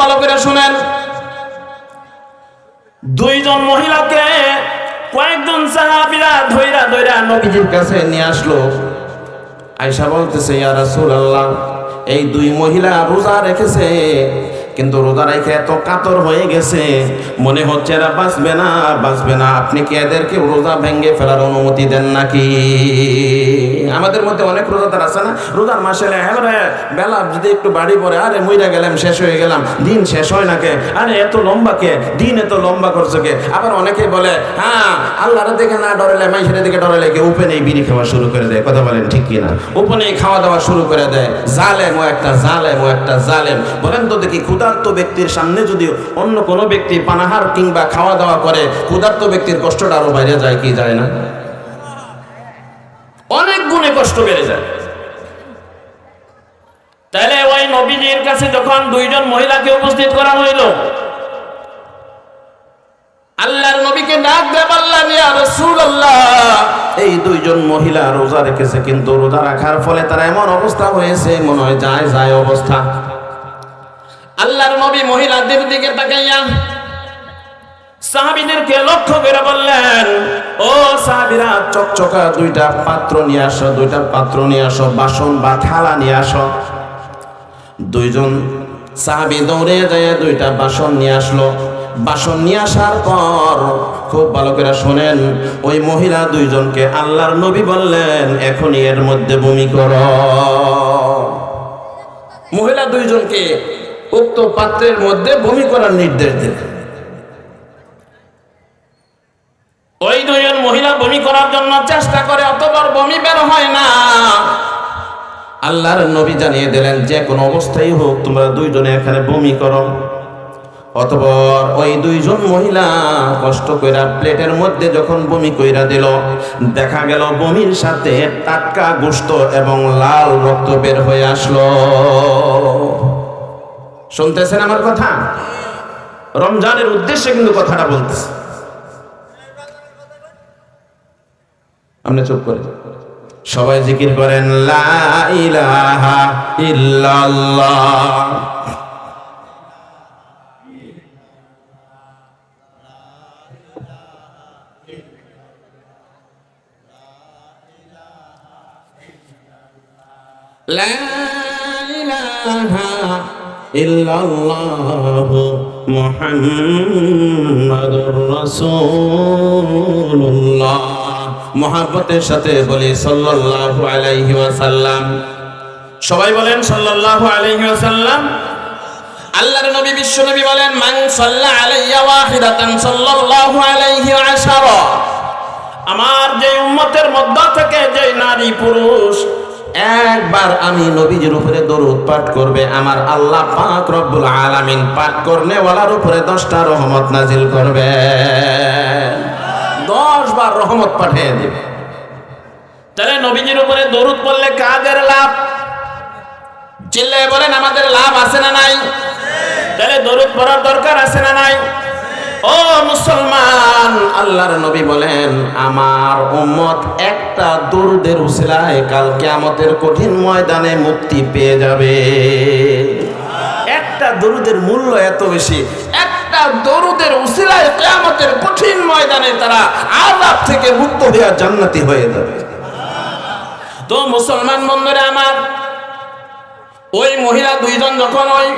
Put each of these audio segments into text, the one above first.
ভালো করে শুনেন। দুইজন মহিলাকে কয়েকজন সাহাবিরা ধৈরা ধৈরা নবীজির কাছে নিয়ে আসলো। আয়সা বলতেছে, ইয়া এই দুই মহিলা রোজা রেখেছে। কিন্তু রোজা রেখে এত কাতর হয়ে গেছে, মনে হচ্ছে এরা বাঁচবে না বাঁচবে না। আপনি কি এদেরকে রোজা ভেঙে ফেলার অনুমতি দেন নাকি? আমাদের মধ্যে অনেক রোজাদার আছে না? রোজার মাসে এবারে বেলা যদি একটু বাড়ি পড়ে, আরে মইরা গেলাম, শেষ হয়ে গেলাম, দিন শেষ হয় না কে? আরে এত লম্বা কে? দিন এত লম্বা করছে কে? আবার অনেকে বলে হ্যাঁ আল্লাহর দিকে না ডরালে মাইশের দিকে ডরালে কে উপেনেই বিড়ি খাওয়া শুরু করে দেয়। কথা বলেন ঠিক কিনা উপনেই খাওয়া দাওয়া শুরু করে দেয়। জালেম ও একটা জালেম ও একটা জালেম। বলেন তো দেখি ক্ষুধার্ত ব্যক্তির সামনে যদি অন্য কোনো ব্যক্তি পানাহার কিংবা খাওয়া দাওয়া করে, ক্ষুধার্ত ব্যক্তির কষ্টটা আরও বাইরে যায়, কি যায় না? অনেক গুণে কষ্ট বেড়ে যায়। তাহলে ওই নবীজির কাছে যখন দুইজন মহিলাকে উপস্থিত করা হইল, আল্লাহর নবীকে ডাক দে বললেন ইয়া রাসূলুল্লাহ! এই দুইজন মহিলা রোজা রেখেছে, কিন্তু রোজা রাখার ফলে তারা এমন অবস্থা হয়েছে, মনে হয় যায় যায় অবস্থা। আল্লাহর নবী মহিলাদের দিকে তাকাইয়া সাহাবিদেরকে লক্ষ্য করে বললেন, ও সাহাবিরা, চকচকা দুইটা পাত্র নিয়ে আসো, দুইটা পাত্র নিয়ে আসো, বাসন বা থালা নিয়ে আসো। দুইজন সাহাবি দৌড়ে যায় দুইটা বাসন নিয়ে আসলো। বাসন নিয়ে আসার পর খুব ভালো করে শোনেন, ওই মহিলা দুইজনকে আল্লাহর নবী বললেন, এখনই এর মধ্যে বমি কর। মহিলা দুইজনকে উক্ত পাত্রের মধ্যে বমি করার নির্দেশ দিলেন ওই দুজন মহিলা বমি করার জন্য চেষ্টা করে, অতবার বমি বের হয় না। আল্লাহর নবী জানিয়ে দিলেন, যে কোনো অবস্থায় হোক, তোমরা দুইজনে এখানে বমি করো। অতপর ওই দুইজন মহিলা কষ্ট কইরা প্লেটের মধ্যে যখন বমি কইরা দিল, দেখা গেল বমির সাথে টাটকা গোস্ত এবং লাল রক্ত বের হয়ে আসলো। শুনতেছেন আমার কথা? রমজানের উদ্দেশ্যে কিন্তু কথাটা বলতেছে। আপনি চুপ করে সবাই জিকির করেন, লা ইল্লাল্লাহ মুহাম্মাদুর রাসূলুল্লাহ। মহাব্বতের সাথে বলি সাল্লাল্লাহু আলাইহি ওয়াসাল্লাম। সবাই বলেন সাল্লাল্লাহু আলাইহি ওয়াসাল্লাম। আল্লাহর নবী, বিশ্ব নবী বলেন, মান সাল্লা আলাইয়া ওয়াহিদাতান সাল্লাল্লাহু আলাইহি আশারা আমার যে উম্মতের মধ্য থেকে যে নারী পুরুষ একবার আমি নবীজির উপরে দরুদ পাঠ করবে, আমার আল্লাহ পাক রব্বুল আলামিন পাঠ করনে ওয়ালার উপরে দশটা রহমত নাজিল করবে। দশ বার রহমত পাঠিয়ে দেবে। তাহলে নবীজির উপরে দরুদ পড়লে কাদের লাভ? চিল্লে বলেন, আমাদের লাভ আছে না নাই? তাহলে দরুদ পড়ার দরকার আছে না নাই? ও মুসলমান, আল্লাহর নবী বলেন, আমার উম্মত একটা দরুদের উসিলায় কাল কিয়ামতের কঠিন ময়দানে মুক্তি পেয়ে যাবে। একটা দরুদের মূল্য এত বেশি, একটা দরুদের উসিলায় কিয়ামতের কঠিন ময়দানে তারা আযাব থেকে মুক্ত হয়ে জান্নাতি হয়ে যাবে। তো মুসলমান বন্ধুরা আমার, ওই মহিলা দুইজন যখন ওই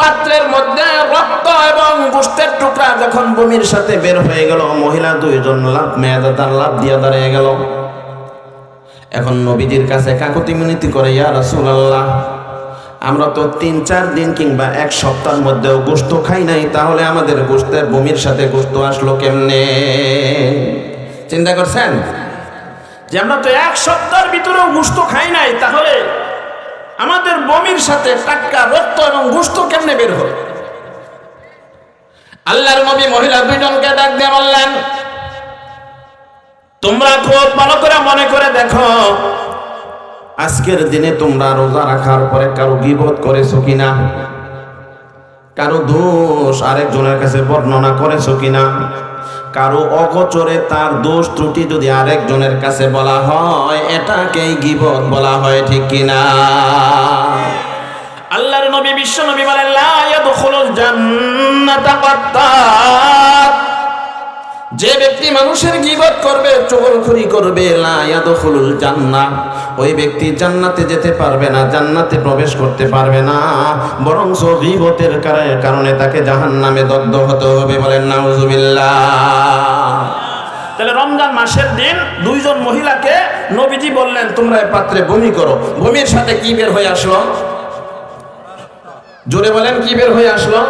পাত্রের মধ্যে রক্ত এবং গোষ্ঠের টুকরা যখন বমির সাথে বের হয়ে গেল, মহিলা দুইজন লাভ মেয়াদা তার লাভ দিয়ে দাঁড়িয়ে গেল। এখন নবীজির কাছে কাকুতি মিনতি করে, ইয়া রাসূলুল্লাহ, আমরা তো তিন, চার দিন কিংবা এক সপ্তাহের মধ্যেও গোস্ত খাই নাই, তাহলে আমাদের গোস্তের বমির সাথে গোস্ত আসলো কেমনে? চিন্তা করছেন? যে আমরা তো এক সপ্তাহের ভিতরেও গোস্ত খাই নাই, তাহলে আমাদের বমির সাথে টাটকা রক্ত এবং গোস্ত কেমনে বের হল? আল্লাহর নবী মহিলা দুইজনকে ডাক দিয়ে বললেন, তোমরা খুব ভালো করে মনে করে দেখো, আজকের দিনে তোমরা রোজা রাখার পরে কারও গিবত করেছ কিনা? কারও দোষ আরেকজনের কাছে বর্ণনা করেছ কিনা? কারও অগোচরে তার দোষ ত্রুটি যদি আরেকজনের কাছে বলা হয়, এটাকেই গিবত বলা হয়, ঠিক কিনা? আল্লাহর নবী, বিশ্ব নবী বলেন, লা ইয়াদখুলুল জান্নাতা কাত্তাত যে ব্যক্তি মানুষের গিবত করবে চগলখড়ি করবে, লা ইয়াদখুলুল জান্নাহ ওই ব্যক্তি জান্নাতে যেতে পারবে না, জান্নাতে প্রবেশ করতে পারবে না। বরং গিবতের কারে- কারণে তাকে জাহান নামে দগ্ধ হতে হবে বলেন, নাউজুবিল্লাহ। তাহলে রমজান মাসের দিন দুইজন মহিলাকে নবীজি বললেন, তোমরা এ পাত্রে বমি করো। বমির সাথে কি বের হয়ে আসলো? জোরে বলেন, কি বের হয়ে আসলো?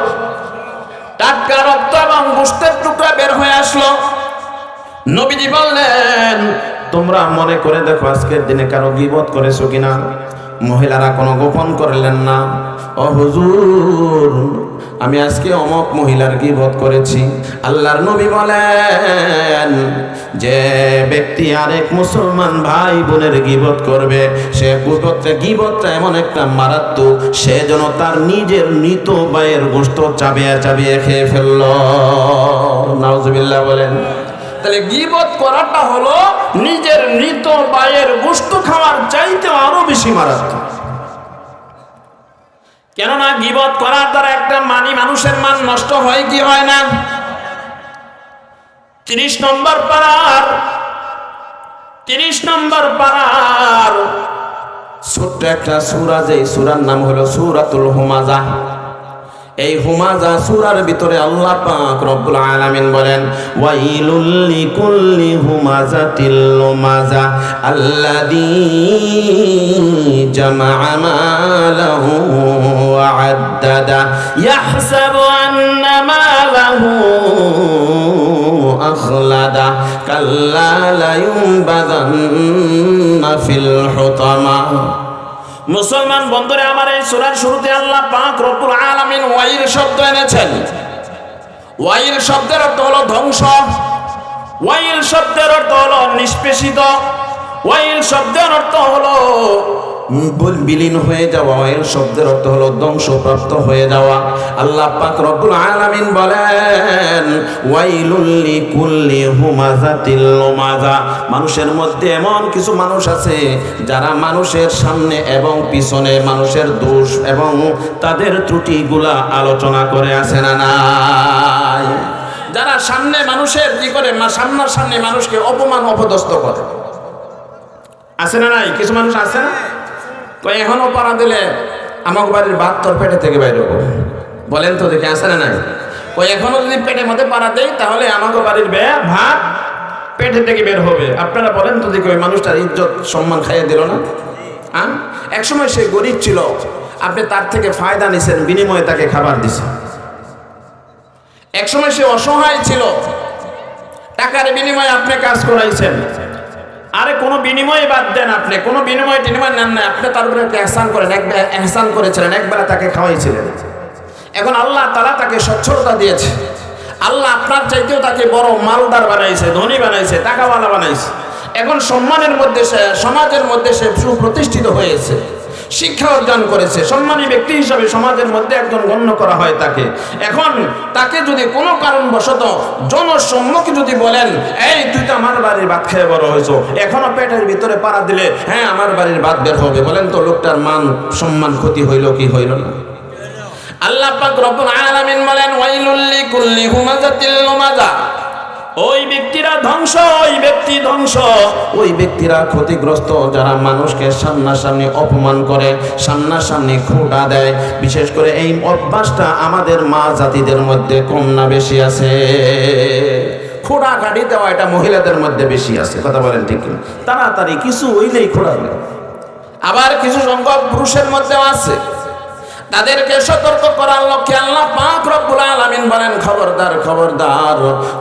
টাটকা রক্ত এবং গোষ্ঠের টুকরা বের হয়ে আসলো। নবীজি বললেন তোমরা মনে করে দেখো আজকের দিনে কারও গিবত করেছ কিনা? মহিলারা কোনো গোপন করলেন না। ও হুজুর, আমি আজকে অমক মহিলার গিবত করেছি। আল্লাহর নবী বলেন, যে ব্যক্তি আরেক মুসলমান ভাই বোনের গিবত করবে, সে গিবতটা গিবতটা এমন একটা মারাত্মক, সে যেন তার নিজের মৃত ভাইয়ের গোস্ত চাবিয়ে চাবিয়ে খেয়ে ফেলল। নাউজুবিল্লাহ বলেন। তাহলে গিবত করাটা হলো নিজের মৃত ভাইয়ের গোস্ত খাওয়ার চাইতে আরও বেশি মারাত্মক। কেননা গিবত করার দ্বারা একটা মানি মানুষের মান নষ্ট হয় কি হয় না? তিরিশ নম্বর পাড়ার, তিরিশ নম্বর পাড়ার ছোট্ট একটা সুরা যে সুরার নাম হলো সুরাতুল হুমাজা এই হুমাজা সুরার ভিতরে আল্লাহ পাক রব্বুল আলামিন বলেন, ওয়াইলুল লিকুল্লি হুমাজাতিল লুমাজা আল্লাযী জামা'a মালাহু ওয়া আদ্দাদা। ইয়াহসাবু আন্না মালাহু কাল্লা লা ইউনবাযান্না ফিল হুতামা। মুসলমান বন্ধুরে, আমার এই সূরার শুরুতে আল্লাহ পাক রব্বুল আলামিন ওয়াইল শব্দ এনেছেন। ওয়াইল শব্দের অর্থ হলো ধ্বংস। ওয়াইল শব্দের অর্থ হলো নিষ্পেষিত। ওয়াইল শব্দের অর্থ হলো বিলীন হয়ে যাওয়া, এর শব্দের অর্থ হলো ধ্বংসপ্রাপ্ত হয়ে যাওয়া। আল্লাহ পাক রব্বুল আলামিন বলেন, ওয়াইলুল লিকুল্লি হুমাজাতিল লুমাজা। মানুষের মধ্যে এমন কিছু মানুষ আছে, যারা মানুষের সামনে এবং পিছনে মানুষের দোষ এবং তাদের ত্রুটিগুলা আলোচনা করে আছে না নাই? যারা সামনে মানুষের কি করে সামনার সামনে মানুষকে অপমান, অপদস্থ করে। আছে না নাই? কিছু মানুষ আছে না? কই এখনও পাড়া দিলে আমাকে বাড়ির বাদ তোর পেটে থেকে বাইরে বলেন তো দেখে, আছে না নাই? কই এখনও যদি পেটের মধ্যে পাড়া দেয় তাহলে আমাকে বাড়ির বে ভাত পেটে থেকে বের হবে। আপনারা বলেন তো দেখি, ওই মানুষটার ইজ্জত, সম্মান খাইয়ে দিল না? হ্যাঁ একসময় সে গরিব ছিল। আপনি তার থেকে ফায়দা নিছেন, বিনিময়ে তাকে খাবার দিছেন। একসময় সে অসহায় ছিল। টাকার বিনিময়ে আপনি কাজ করাইছেন। আরে কোনো বিনিময় বাদ দেন আপনি, কোনো বিনিময় টিনিময় নেন না। আপনি তার উপরে একটা এহসান করেন একবার এহসান করেছিলেন, একবার তাকে খাওয়াইছিলেন। এখন আল্লাহ তারা তাকে স্বচ্ছলতা দিয়েছে। আল্লাহ আপনার চাইতেও তাকে বড় মালদার বানাইছে, ধনী বানাইছে, টাকাওয়ালা বানাইছে। এখন সম্মানের মধ্যে সে সমাজের মধ্যে সে সুপ্রতিষ্ঠিত হয়েছে। শিক্ষা অর্জন করেছে। সম্মানী ব্যক্তি হিসাবে সমাজের মধ্যে একজন গণ্য করা হয় তাকে। এখন তাকে যদি কোনো কারণবশত জনসম্মুখে যদি বলেন, এই, তুই তো আমার বাড়ির ভাত খেয়ে বড় হয়েছ। এখনও পেটের ভিতরে পাড়া দিলে হ্যাঁ আমার বাড়ির ভাত বের হবে। বলেন তো লোকটার মান, সম্মান, ক্ষতি হইল কি হইল না? আল্লাহ পাক রব্বুল আলামিন বলেন, ওয়াইলুল লিকুল্লি হুমাজাতিল লুমাজা। ওই ব্যক্তিরা ধ্বংস, ওই ব্যক্তি ধ্বংস। ওই ব্যক্তিরা ক্ষতিগ্রস্ত, যারা মানুষকে সামনাসামনি অপমান করে, সামনাসামনি খোঁটা দেয়। বিশেষ করে এই অভ্যাসটা আমাদের মা জাতিদের মধ্যে কম না বেশি আছে। খোড়া গাড়ি দেওয়া এটা মহিলাদের মধ্যে বেশি আছে, কথা বলেন ঠিক? তাড়াতাড়ি কিছু হইলেই খোড়া আবার কিছু সংখ্যক পুরুষের মধ্যেও আছে। তাদেরকে সতর্ক করার লক্ষ্যে আল্লাহ পাক রব্বুল আলামিন বলেন, খবরদার খবরদার,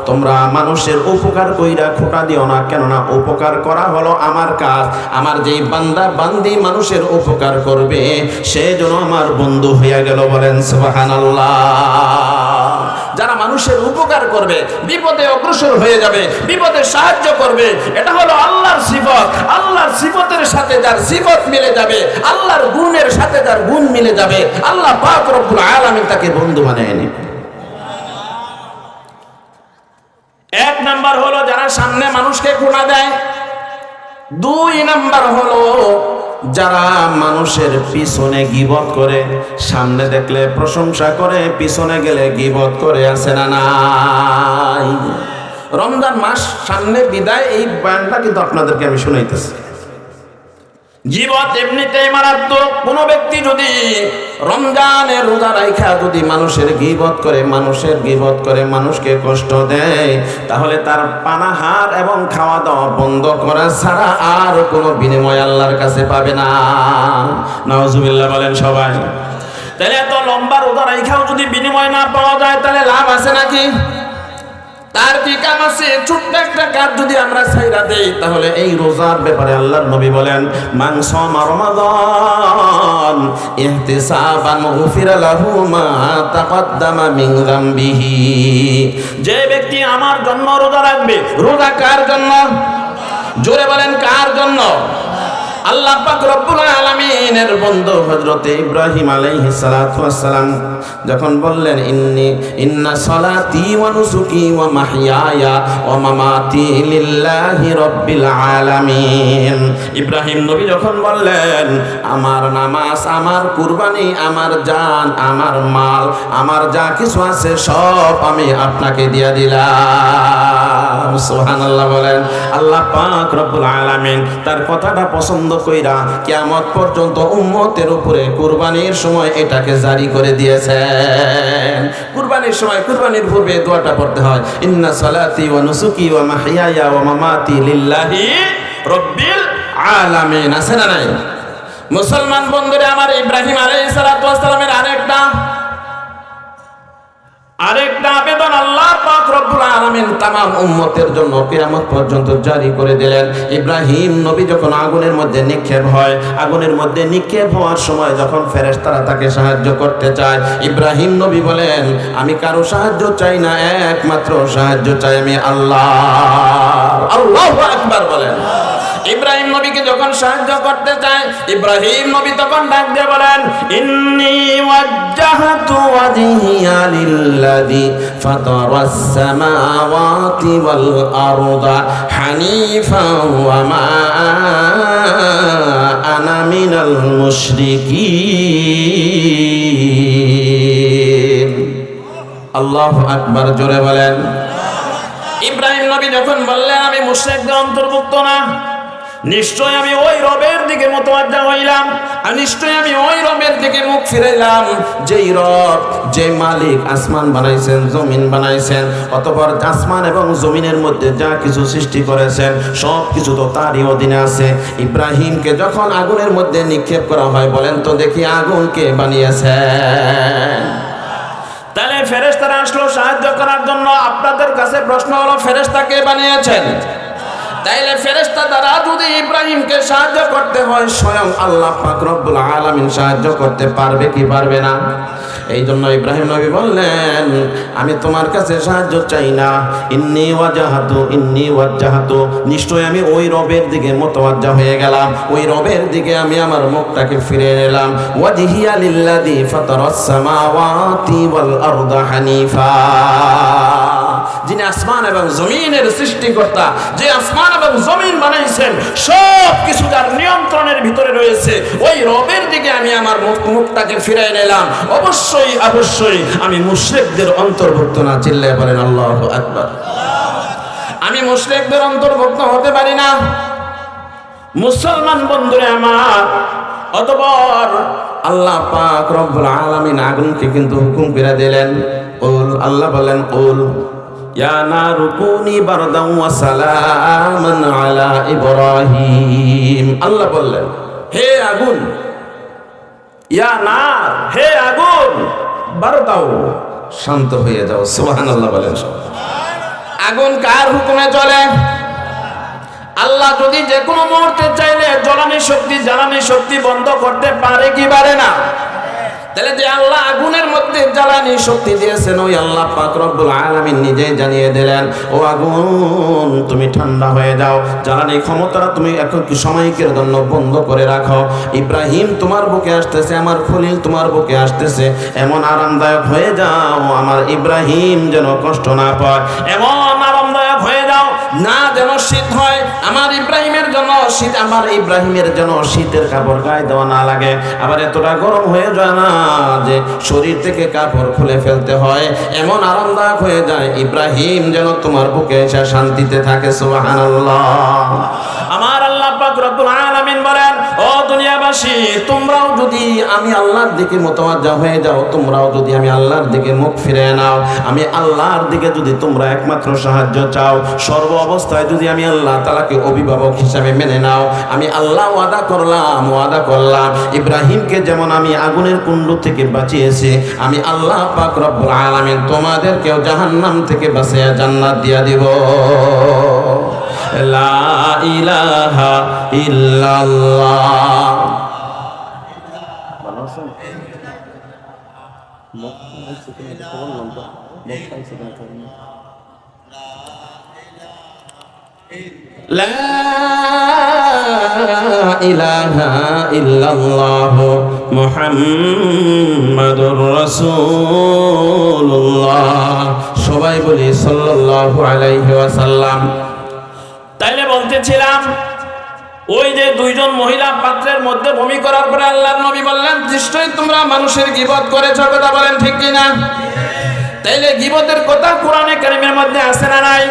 তোমরা মানুষের উপকার কইরা খোটা দিও না, কেননা উপকার করা হলো আমার কাজ। আমার যেই বান্দা, বান্দি মানুষের উপকার করবে, সে যেন আমার বন্ধু হইয়া গেল বলেন, সুবহানাল্লাহ। যারা মানুষের উপকার করবে, বিপদে অগ্রসর হয়ে যাবে, বিপদে সাহায্য করবে, এটা হলো আল্লাহর সিফত। সাথে যার সিফত মিলে যাবে, আল্লাহর গুণের সাথে যার গুণ মিলে যাবে, আল্লাহ পাক রব্বুল আলামিন তাকে বন্ধু বানিয়ে নেবে। এক নাম্বার হলো যারা সামনে মানুষকে খোনা দেয়। দুই নাম্বার হলো যারা মানুষের পিছনে গিবত করে, সামনে দেখলে প্রশংসা করে, পিছনে গেলে গিবত করে আসে না রমজান মাস সামনে বিদায়, এই বয়ানটা কিন্তু আপনাদেরকে আমি শুনাইতেছি। জীবত এমনিতেই মারাত্মক। কোনো ব্যক্তি যদি রমজানের রোজা রাইখা যদি মানুষের গিবত করে, মানুষের গিবত করে, মানুষকে কষ্ট দেয়, তাহলে তার পানাহার এবং খাওয়া দাওয়া বন্ধ করা ছাড়া আর কোনো বিনিময় আল্লাহর কাছে পাবে না। নওয়াজুবিল্লাহ বলেন সবাই। তাহলে এত লম্বা রোজা রাইখাও যদি বিনিময় না পাওয়া যায়, তাহলে লাভ আছে নাকি? তার কি কাম আছে, ছোট্ট একটা কাজ যদি আমরা ছাইরা দেই, তাহলে এই রোজার ব্যাপারে আল্লাহর নবী বলেন মাংস রমাদান, ইহতিসাবান গুফিরা লাহু মা তাকদ্দামা মিন যামবিহি যে ব্যক্তি আমার জন্য রোজা রাখবে, রোজা কার জন্য? জোরে বলেন, কার জন্য? আল্লাহ পাক রব্বুল আলামিনের বন্ধু হযরতে ইব্রাহিম আলাইহিস সালাতু ওয়াসসালাম যখন বললেন, ইন্নি, ইন্না সালাতি ওয়া নুসুকি ওয়া মাহইয়ায়া ওয়া মামাতি লিল্লাহি রাব্বিল আলামিন। ইব্রাহিম নবী যখন বললেন, আমার নামাজ, আমার কুরবানি, আমার জান, আমার মাল, আমার যা কিছু আছে সব আমি আপনাকে দিয়া দিলাম। সুবহানাল্লাহ বলেন। আল্লাহ পাক রব্বুল আলামিন তার কথাটা পছন্দ কইরা পর্যন্ত উম্মতের উপরে কুরবানির সময় এটাকে জারি করে কুরবানির সময়, কুরবানির পূর্বে দোয়াটা পড়তে হয়, ইন্না সালাতি ওয়া নুসুকি ওয়া মাহইয়ায়া ওয়া মামাতি লিল্লাহি রব্বিল আলামিন। আছে না নাই? মুসলমান বন্ধুরা, আমার ইব্রাহিম আলাইহিস সালাতু ওয়াস সালামের আরেকটা আরেকটা আবেদন আল্লাহ পাক রব্বুল আলামিন উম্মতের জন্য কিয়ামত পর্যন্ত জারি করে দিলেন। ইব্রাহিম নবী যখন আগুনের মধ্যে নিক্ষেপ হয়, আগুনের মধ্যে নিক্ষেপ হওয়ার সময় যখন ফেরেশতারা তাকে সাহায্য করতে চায়, ইব্রাহিম নবী বলেন, আমি কারও সাহায্য চাই না, একমাত্র সাহায্য চাই আমি আল্লাহ। আল্লাহু আকবার বলেন। ইব্রাহিম নবীকে যখন সাহায্য করতে চায়, ইব্রাহিম নবী তখন ডাক দিয়ে বলেন ওয়াজ্জাহতু ওয়াজহিয়া লিল্লাযী ফাতারাস সামাওয়াতি ওয়াল আরদা হানিফান ওয়া মা আনা মিনাল মুশরিকিন। আল্লাহু জোরে বলেন। ইব্রাহিম নবী যখন বললেন, আমি মুশরিকদের অন্তর্ভুক্ত না। নিশ্চয় আমি ওই রবের দিকে মোতওয়াজ্জা হইলাম, আর নিশ্চয় আমি ওই রবের দিকে মুখ ফিরাইলাম। যেই রব, যে মালিক আসমান বানাইছেন, জমিন বানাইছেন, অতপর আসমান এবং জমিনের মধ্যে যা কিছু সৃষ্টি করেছেন সব কিছু তো তারই অধীনে আছে। ইব্রাহিমকে যখন আগুনের মধ্যে নিক্ষেপ করা হয়, বলেন তো দেখি আগুনকে বানিয়েছেন তাহলে ফেরেশতারা আসলো সাহায্য করার জন্য। আপনাদের কাছে প্রশ্ন হলো, ফেরেশতা কে বানিয়েছেন? তাইলে ফেরেশতা দ্বারা যদি ইব্রাহিমকে সাহায্য করতে হয়, স্বয়ং আল্লাহ পাক রব্বুল আলামিন সাহায্য করতে পারবে কি পারবে না? এই জন্য ইব্রাহিম নবী বললেন, আমি তোমার কাছে সাহায্য চাই না। ইন্নি ওয়াজাহাতু ইন্নি ওয়াজাহাতু। নিশ্চয় আমি ওই রবের দিকে মোতওয়াজ্জা হয়ে গেলাম। ওই রবের দিকে আমি আমার মুখটাকে ফিরে নিলাম। ওয়াজহিয়া লিল্লাযী ফাতারাস সামাওয়াতি ওয়াল আরদা হানিফা। যিনি আসমান এবং জমিনের সৃষ্টিকর্তা, যে আসমান এবং জমিন বানাইছেন সব কিছু তার নিয়ন্ত্রণের ভিতরে রয়েছে। ওই রবের দিকে আমি আমার মুখটাকে ফিরাই নিলাম। অবশ্যই অবশ্যই আমি মুশরিকদের অন্তর্ভুক্ত না, চিল্লায় বলেন আল্লাহ আকবার। আমি মুশরিকদের অন্তর্ভুক্ত হতে পারি না। মুসলমান বন্ধুরে আমার, অতপর আল্লাহ পাক রব্বুল আলামিন আগুনকে কিন্তু হুকুম করে দিলেন। কুল আল্লাহ বলেন কুল ইয়া নারু কুনি বারদাও ওয়া সালামান আলা ইব্রাহিম আল্লাহ বললেন হে আগুন, ইয়া নার, হে আগুন, বারদাও, শান্ত হয়ে যাও। সুবহানাল্লাহ বলেন আগুন কার হুকুমে চলে আল্লাহ যদি যে কোনো মুহূর্তে চাইলে জ্বালানি শক্তি জ্বালানি শক্তি বন্ধ করতে পারে কি পারে না? তাহলে যে আল্লাহ আগুনের মধ্যে জ্বালানি শক্তি দিয়েছেন, ওই আল্লাহ পাক রব্বুল আলামিন নিজেই জানিয়ে দিলেন, ও আগুন, তুমি ঠান্ডা হয়ে যাও। জ্বালানি ক্ষমতাটা তুমি এখন কি সময়কের জন্য বন্ধ করে রাখো। ইব্রাহিম তোমার বুকে আসতেছে, আমার খলিল তোমার বুকে আসতেছে। এমন আরামদায়ক হয়ে যাও, আমার ইব্রাহিম যেন কষ্ট না পায়। এমন আরামদায়ক হয়ে যাও, না যেন শীত হয়, আমার ইব্রাহিমের জন্য শীত আমার ইব্রাহিমের যেন শীতের কাপড় গায়ে দেওয়া না লাগে। আবার এতটা গরম হয়ে যায় না যে শরীর থেকে কাপড় খুলে ফেলতে হয়। এমন আরামদায়ক হয়ে যায় ইব্রাহিম যেন তোমার বুকে এসে শান্তিতে থাকে, সুবহানাল্লাহ। আমার দুনিয়াবাসী তোমরাও যদি আমি আল্লাহর দিকে মোতাবাজ্জা হয়ে যাও, তোমরাও যদি আমি আল্লাহর দিকে মুখ ফিরে নাও, আমি আল্লাহর দিকে যদি তোমরা একমাত্র সাহায্য চাও, সর্ব অবস্থায় যদি আমি আল্লাহ তালাকে অভিভাবক হিসাবে মেনে নাও, আমি আল্লাহ ওয়াদা করলাম ওয়াদা করলাম। ইব্রাহিমকে যেমন আমি আগুনের কুণ্ড থেকে বাঁচিয়েছি, আমি আল্লাহ পাক রব্বুল আলামিন তোমাদেরকেও জাহান্নাম থেকে বাঁচিয়ে জান্নাত দিয়া দিব। লা ইলাহা ইল্লাল্লাহ। لا إله إلا الله محمد رسول الله সবাই বলি সাল্লাল্লাহু আলাইহি ওয়াসাল্লাম তাইলে বলতেছিলাম ওই যে দুইজন মহিলা পাত্রের মধ্যে ভূমি করার পরে আল্লাহর নবী বললেন, নিশ্চয়ই তোমরা মানুষের গিবত করেছ, কথা বলেন ঠিক কিনা? তাইলে গিবতের কথা কোরআনে কারিমের মধ্যে আছে না নাই?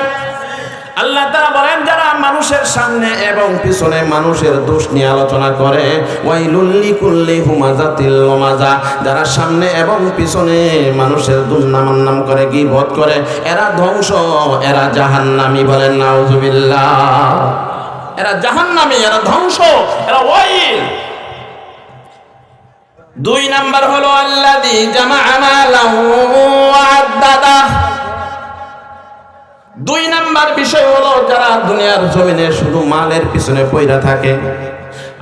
আল্লাহ তারা বলেন, যারা মানুষের সামনে এবং পিছনে মানুষের দোষ নিয়ে আলোচনা করে ওয়াইলুল্লি কুল্লি হুমাজাতিল লমাজা যারা সামনে এবং পিছনে মানুষের দুর্নাম নাম করে, গিবত করে, এরা ধ্বংস, এরা জাহান্নামি বলেন, নাউজুবিল্লাহ। এরা জাহান্নামি, এরা ধ্বংস, এরা ওয়াইল। দুই নাম্বার হলো আল্লাদি জামা দুই নাম্বার বিষয় হলো, যারা দুনিয়ার জমিনে শুধু মালের পিছনে পয়রা থাকে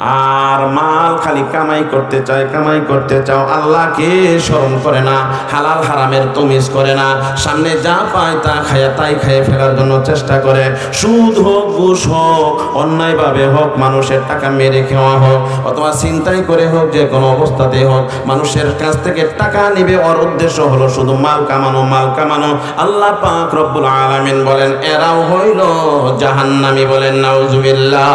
আর মাল খালি কামাই করতে চায়, কামাই করতে চাও, আল্লাহকে স্মরণ করে না, হালাল হারামের তমিজ করে না, সামনে যা পায় তা খায় তাই খাইয়ে ফেলার জন্য চেষ্টা করে। সুদ হোক, ঘুষ হোক, অন্যায়ভাবে হোক, মানুষের টাকা মেরে খাওয়া হোক, অথবা চিন্তাই করে হোক, যে কোনো অবস্থাতে হোক, মানুষের কাছ থেকে টাকা নিবে, ওর উদ্দেশ্য হলো শুধু মাল কামানো মাল কামানো। আল্লাহ পাক রব্বুল আলামিন বলেন, এরাও হইল জাহান্নামি বলেন, নাউজুবিল্লাহ।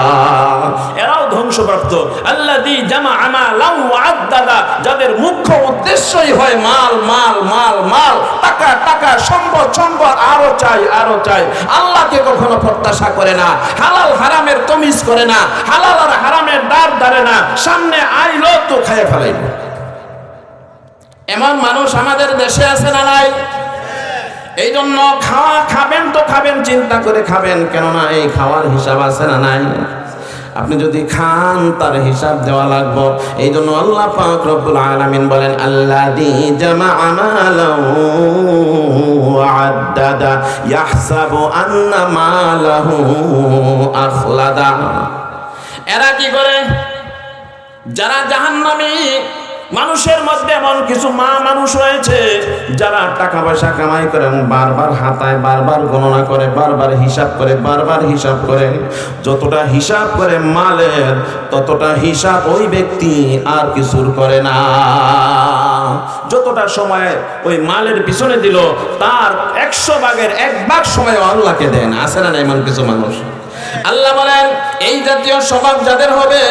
এরাও ধ্বংসপ্রাপ্ত। আল্লাযী জামা আমালাউ ওয়া আদ্দাদা, যাদের মুখ্য উদ্দেশ্যই হয় মাল মাল মাল মাল, টাকা টাকা, সম্পদ সম্পদ, আরও চাই আরও চাই। আল্লাহকে কখনো প্রত্যাশা করে না, হালাল হারামের তমিজ করে না, হালাল আর হারামের দ্বার ধরে না, সামনে আইলো তো খায় ফেলাইল। এমন মানুষ আমাদের দেশে আছে না নাই? এই জন্য খাওয়া খাবেন তো খাবেন, চিন্তা করে খাবেন, কেননা এই খাওয়ার হিসাব আছে না নাই? আপনি যদি খান, তার হিসাব দেওয়া লাগবো। এই জন্য আল্লাহ পাক রব্বুল আলামিন বলেন আল্লাযী জামা আমালাহু ওয়া আদ্দাদা ইয়াহসাবু আন্না মালাহু আখলাদা। এরা কি করে? যারা জাহান্নামী মানুষের মধ্যে এমন কিছু মা মানুষ রয়েছে যারা টাকা পয়সা কামাই করে এবং বারবার হাতায়, বারবার গণনা করে, বারবার হিসাব করে, বারবার হিসাব করে। যতটা হিসাব করে মালের, ততটা হিসাব ওই ব্যক্তি আর কিছুর করে না। যতটা সময় ওই মালের পিছনে দিল, তার একশো ভাগের এক ভাগ সময় আল্লাহকে দেয় না। আছে না এমন কিছু মানুষ? আল্লাহ বলেন, এই জাতীয় স্বভাব যাদের হবে,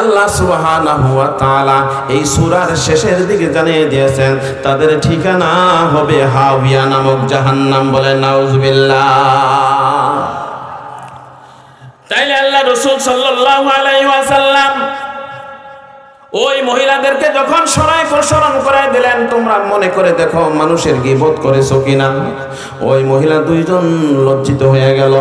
আল্লাহ সুবহানাহু ওয়া তাআলা এই সূরার শেষের দিকে জানিয়ে দিয়েছেন, তাদের ঠিকানা হবে হাবিয়া নামক জাহান্নাম বলে, নাউজুবিল্লাহ। তাইলে আল্লাহ রাসূল সাল্লাল্লাহু আলাইহি ওয়াসাল্লাম ওই মহিলাদেরকে যখন সরাই প্রসারণ করাই দিলেন, তোমরা মনে করে দেখো মানুষের গিবত করেছ কিনা। ওই মহিলা দুইজন লজ্জিত হয়ে গেল।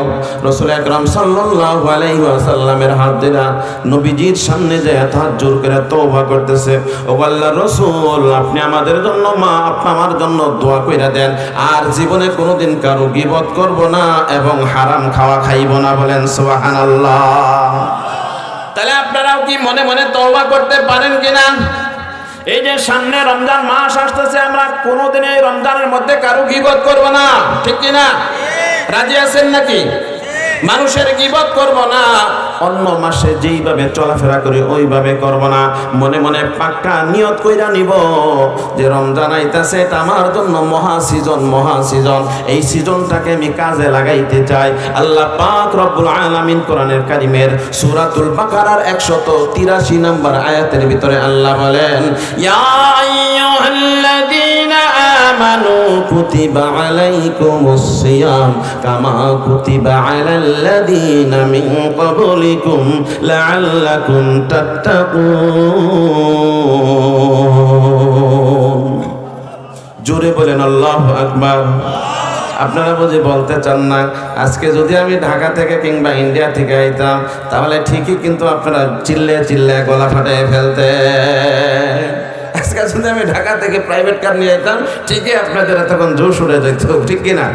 রসুল আকরাম সাল্লাল্লাহু হাত দিলা নবীজির সামনে যায় হাত জোর করে তওবা করতেছে, ও আল্লাহ রসুল, আপনি আমাদের জন্য মা আপনি আমার জন্য দোয়া কইরা দেন। আর জীবনে কোনোদিন কারও গিবত করব না এবং হারাম খাওয়া খাইব না বলেন, সুবহানাল্লাহ। তাহলে আপনারাও কি মনে মনে তওবা করতে পারেন কিনা? এই যে সামনে রমজান মাস আসতেছে, আমরা কোনোদিন এই রমজানের মধ্যে কারও গিবত করব না, ঠিক কিনা? রাজি আছেন নাকি? মানুষের গিবত করব না। অন্য মাসে যেইভাবে চলাফেরা করি, ওইভাবে করব না। মনে মনে পাক্কা নিয়ত কইরা নিব যে রমজান আইতাছে, এটা আমার জন্য মহা সিজন মহা সিজন এই সিজনটাকে আমি কাজে লাগাইতে চাই। আল্লাহ পাক রব্বুল আলামিন কোরআনের কারিমের সূরাতুল বাকারার 183 নম্বর আয়াতের ভিতরে আল্লাহ বলেন, ইয়া আইয়ুহাল্লাযীনা আমানু কুতিবা আলাইকুমুস সিয়াম, কামা কুতিবা আলাল্লাযীনা মিন ক্বাবলিকুম লাআল্লাকুম তাত্তাকুন। জোরে বলেন আল্লাহু আকবার। আপনারা বুঝি বলতে চান না। আজকে যদি আমি ঢাকা থেকে কিংবা ইন্ডিয়া থেকে আইতাম, তাহলে ঠিকই কিন্তু আপনারা চিল্লে চিল্লে গলা ফাটাই ফেলতে। আজকে যদি আমি ঢাকা থেকে প্রাইভেট কার নিয়ে আইতাম, ঠিকই আপনাদের তখন জোর উড়ে যেত, ঠিক কিনা?